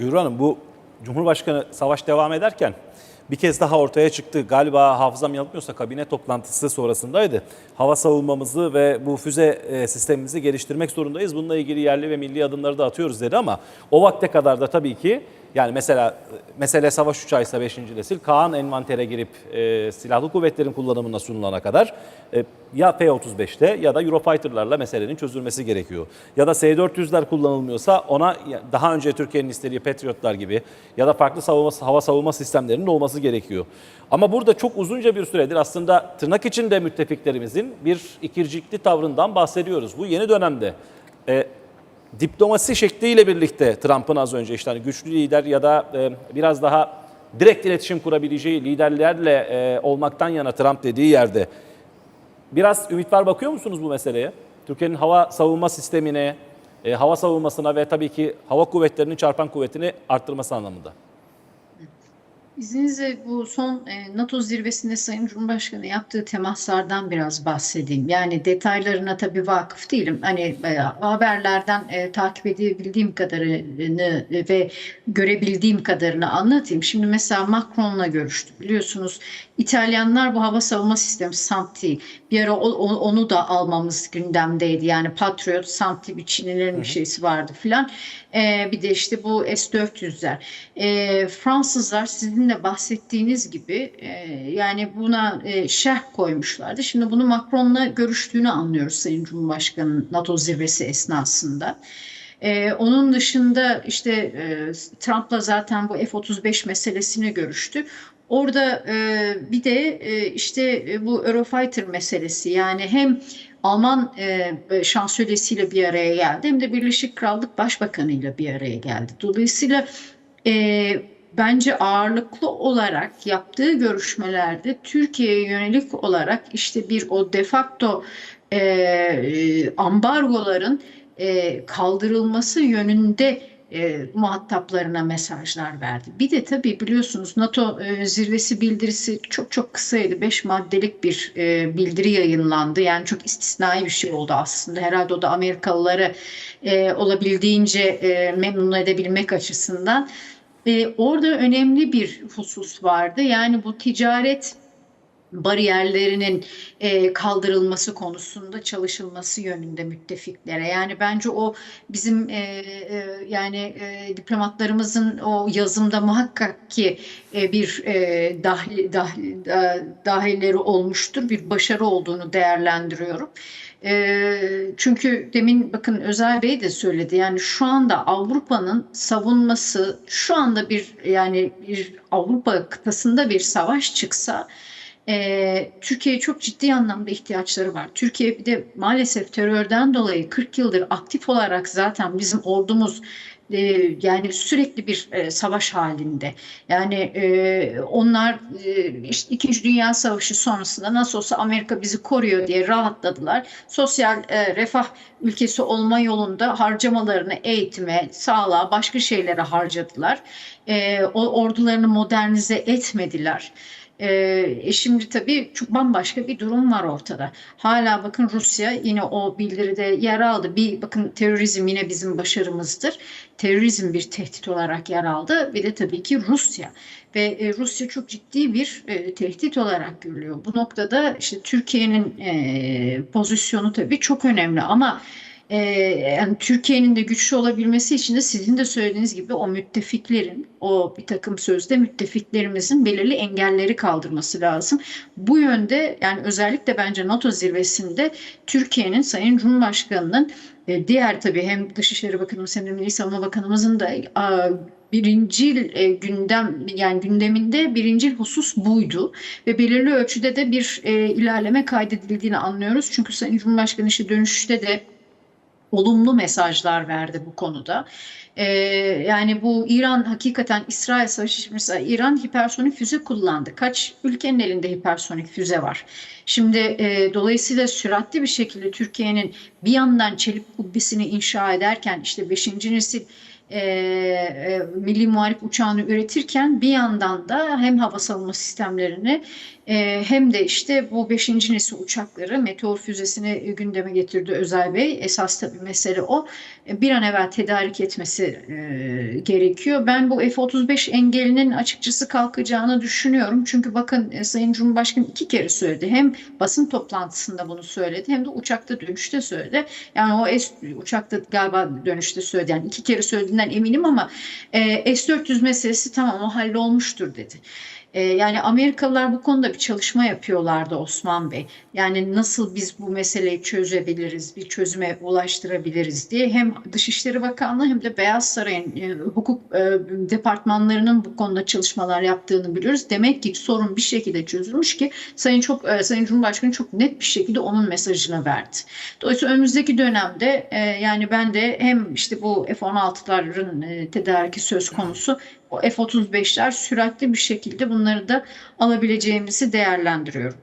Gülru Hanım bu Cumhurbaşkanı savaş devam ederken bir kez daha ortaya çıktı. Galiba hafızam yanıltmıyorsa kabine toplantısı sonrasındaydı. Hava savunmamızı ve bu füze e, sistemimizi geliştirmek zorundayız. Bununla ilgili yerli ve milli adımları da atıyoruz dedi ama o vakte kadar da tabii ki yani mesela mesele savaş uçağıysa 5. nesil Kaan envantere girip e, silahlı kuvvetlerin kullanımına sunulana kadar e, ya F-35'te ya da Eurofighter'larla meselenin çözülmesi gerekiyor. Ya da S-400'ler kullanılmıyorsa ona daha önce Türkiye'nin istediği Patriot'lar gibi ya da farklı savunma, hava savunma sistemlerinin olması gerekiyor. Ama burada çok uzunca bir süredir aslında tırnak içinde müttefiklerimizin bir ikircikli tavrından bahsediyoruz. Bu yeni dönemde e, diplomasi şekliyle birlikte Trump'ın az önce işte hani güçlü lider ya da e, biraz daha direkt iletişim kurabileceği liderlerle e, olmaktan yana Trump dediği yerde biraz ümit var bakıyor musunuz bu meseleye? Türkiye'nin hava savunma sistemine, e, hava savunmasına ve tabii ki hava kuvvetlerinin çarpan kuvvetini arttırması anlamında. İzninizle bu son e, NATO zirvesinde Sayın Cumhurbaşkanı yaptığı temaslardan biraz bahsedeyim. Yani detaylarına tabii vakıf değilim. Hani e, haberlerden e, takip edebildiğim kadarını ve görebildiğim kadarını anlatayım. Şimdi mesela Macron'la görüştü. Biliyorsunuz İtalyanlar bu hava savunma sistemi SAMTI bir ara onu da almamız gündemdeydi. Yani Patriot, SAMTI bir Çinlilerin bir şeysi vardı filan. E, bir de işte bu S-400'ler. E, Fransızlar sizin de bahsettiğiniz gibi e, yani buna e, şerh koymuşlardı. Şimdi bunu Macron'la görüştüğünü anlıyoruz Sayın Cumhurbaşkanı NATO zirvesi esnasında. Ee, onun dışında işte e, Trump'la zaten bu F-35 meselesini görüştü. Orada e, bir de e, işte e, bu Eurofighter meselesi yani hem Alman e, şansölyesiyle bir araya geldi hem de Birleşik Krallık Başbakanı'yla bir araya geldi. Dolayısıyla e, bence ağırlıklı olarak yaptığı görüşmelerde Türkiye'ye yönelik olarak işte bir o de facto e, e, ambargoların e, kaldırılması yönünde e, muhataplarına mesajlar verdi. Bir de tabii biliyorsunuz NATO e, zirvesi bildirisi çok çok kısaydı. Beş maddelik bir e, bildiri yayınlandı. Yani çok istisnai bir şey oldu aslında. Herhalde o da Amerikalıları e, olabildiğince e, memnun edebilmek açısından. E, orada önemli bir husus vardı. Yani bu ticaret bariyerlerinin e, kaldırılması konusunda çalışılması yönünde müttefiklere. Yani bence o bizim e, e, yani e, diplomatlarımızın o yazımda muhakkak ki e, bir e, dahil, dahil, da- dahilleri olmuştur. Bir başarı olduğunu değerlendiriyorum. E, çünkü demin bakın Özel Bey de söyledi. Yani şu anda Avrupa'nın savunması şu anda bir yani bir Avrupa kıtasında bir savaş çıksa ee, Türkiye'ye çok ciddi anlamda ihtiyaçları var. Türkiye bir de maalesef terörden dolayı 40 yıldır aktif olarak zaten bizim ordumuz e, yani sürekli bir e, savaş halinde. Yani e, onlar e, işte İkinci Dünya Savaşı sonrasında nasıl olsa Amerika bizi koruyor diye rahatladılar. Sosyal e, refah ülkesi olma yolunda harcamalarını eğitime, sağlığa, başka şeylere harcadılar. E, o ordularını modernize etmediler. Ee, e şimdi tabii çok bambaşka bir durum var ortada. Hala bakın Rusya yine o bildiride yer aldı. Bir bakın terörizm yine bizim başarımızdır. Terörizm bir tehdit olarak yer aldı. Bir de tabii ki Rusya. Ve e, Rusya çok ciddi bir e, tehdit olarak görülüyor. Bu noktada işte Türkiye'nin e, pozisyonu tabii çok önemli ama e, yani Türkiye'nin de güçlü olabilmesi için de sizin de söylediğiniz gibi o müttefiklerin, o bir takım sözde müttefiklerimizin belirli engelleri kaldırması lazım. Bu yönde yani özellikle bence NATO zirvesinde Türkiye'nin Sayın Cumhurbaşkanı'nın e, diğer tabii hem Dışişleri Bakanımız hem de Milli Savunma Bakanımızın da a, birincil e, gündem yani gündeminde birincil husus buydu ve belirli ölçüde de bir e, ilerleme kaydedildiğini anlıyoruz. Çünkü Sayın Cumhurbaşkanı işte dönüşte de olumlu mesajlar verdi bu konuda. Ee, yani bu İran hakikaten İsrail savaşı mesela İran hipersonik füze kullandı. Kaç ülkenin elinde hipersonik füze var? Şimdi e, dolayısıyla süratli bir şekilde Türkiye'nin bir yandan çelik kubbesini inşa ederken işte 5. nesil e, e, milli muharip uçağını üretirken bir yandan da hem hava savunma sistemlerini hem de işte bu 5. nesil uçakları meteor füzesini gündeme getirdi Özel Bey. Esas tabii mesele o. E, bir an evvel tedarik etmesi e, gerekiyor. Ben bu F-35 engelinin açıkçası kalkacağını düşünüyorum. Çünkü bakın e, Sayın Cumhurbaşkanı iki kere söyledi. Hem basın toplantısında bunu söyledi hem de uçakta dönüşte söyledi. Yani o S, uçakta galiba dönüşte söyledi. Yani iki kere söylediğinden eminim ama e, S-400 meselesi tamam o hallolmuştur dedi. E, yani Amerikalılar bu konuda bir çalışma yapıyorlardı Osman Bey. Yani nasıl biz bu meseleyi çözebiliriz, bir çözüme ulaştırabiliriz diye hem Dışişleri Bakanlığı hem de Beyaz Saray'ın e, hukuk e, departmanlarının bu konuda çalışmalar yaptığını biliyoruz. Demek ki sorun bir şekilde çözülmüş ki Sayın çok e, Sayın Cumhurbaşkanı çok net bir şekilde onun mesajını verdi. Dolayısıyla önümüzdeki dönemde e, yani ben de hem işte bu F-16'ların e, tedariki söz konusu F-35'ler süratli bir şekilde bunları da alabileceğimizi değerlendiriyorum.